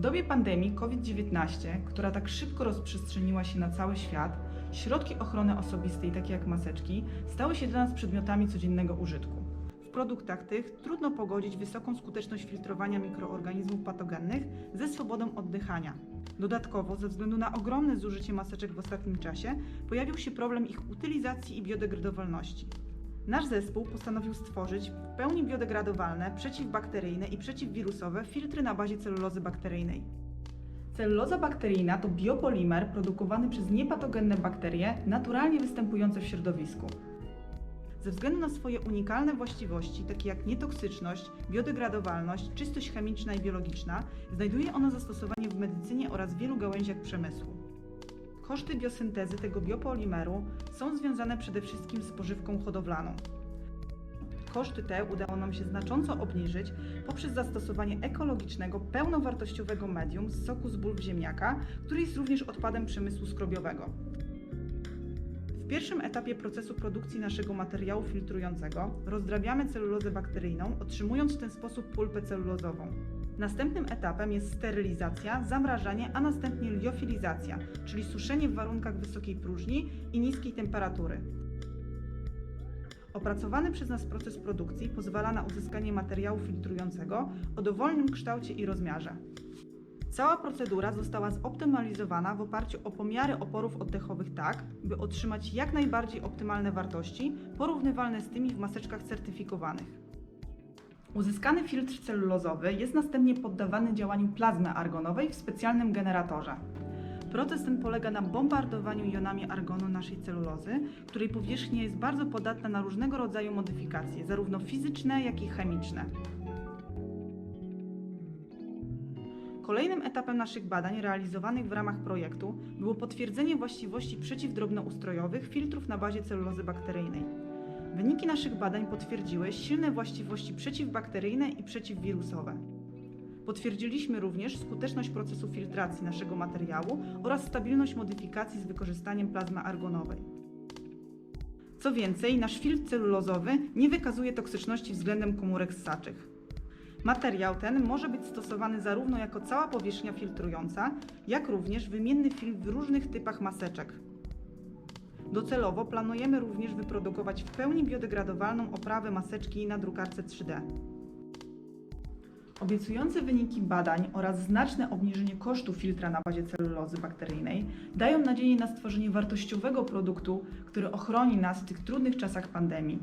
dobie pandemii COVID-19, która tak szybko rozprzestrzeniła się na cały świat, środki ochrony osobistej, takie jak maseczki, stały się dla nas przedmiotami codziennego użytku. W produktach tych trudno pogodzić wysoką skuteczność filtrowania mikroorganizmów patogennych ze swobodą oddychania. Dodatkowo, ze względu na ogromne zużycie maseczek w ostatnim czasie, pojawił się problem ich utylizacji i biodegradowalności. Nasz zespół postanowił stworzyć w pełni biodegradowalne, przeciwbakteryjne i przeciwwirusowe filtry na bazie celulozy bakteryjnej. Celuloza bakteryjna to biopolimer produkowany przez niepatogenne bakterie naturalnie występujące w środowisku. Ze względu na swoje unikalne właściwości, takie jak nietoksyczność, biodegradowalność, czystość chemiczna i biologiczna, znajduje ona zastosowanie w medycynie oraz wielu gałęziach przemysłu. Koszty biosyntezy tego biopolimeru są związane przede wszystkim z spożywką hodowlaną. Koszty te udało nam się znacząco obniżyć poprzez zastosowanie ekologicznego, pełnowartościowego medium z soku z bulw ziemniaka, który jest również odpadem przemysłu skrobiowego. W pierwszym etapie procesu produkcji naszego materiału filtrującego rozdrabiamy celulozę bakteryjną, otrzymując w ten sposób pulpę celulozową. Następnym etapem jest sterylizacja, zamrażanie, a następnie liofilizacja, czyli suszenie w warunkach wysokiej próżni i niskiej temperatury. Opracowany przez nas proces produkcji pozwala na uzyskanie materiału filtrującego o dowolnym kształcie i rozmiarze. Cała procedura została zoptymalizowana w oparciu o pomiary oporów oddechowych tak, by otrzymać jak najbardziej optymalne wartości, porównywalne z tymi w maseczkach certyfikowanych. Uzyskany filtr celulozowy jest następnie poddawany działaniu plazmy argonowej w specjalnym generatorze. Proces ten polega na bombardowaniu jonami argonu naszej celulozy, której powierzchnia jest bardzo podatna na różnego rodzaju modyfikacje, zarówno fizyczne, jak i chemiczne. Kolejnym etapem naszych badań realizowanych w ramach projektu było potwierdzenie właściwości przeciwdrobnoustrojowych filtrów na bazie celulozy bakteryjnej. Wyniki naszych badań potwierdziły silne właściwości przeciwbakteryjne i przeciwwirusowe. Potwierdziliśmy również skuteczność procesu filtracji naszego materiału oraz stabilność modyfikacji z wykorzystaniem plazmy argonowej. Co więcej, nasz filtr celulozowy nie wykazuje toksyczności względem komórek ssaczych. Materiał ten może być stosowany zarówno jako cała powierzchnia filtrująca, jak również wymienny film w różnych typach maseczek. Docelowo planujemy również wyprodukować w pełni biodegradowalną oprawę maseczki na drukarce 3D. Obiecujące wyniki badań oraz znaczne obniżenie kosztu filtra na bazie celulozy bakteryjnej dają nadzieję na stworzenie wartościowego produktu, który ochroni nas w tych trudnych czasach pandemii.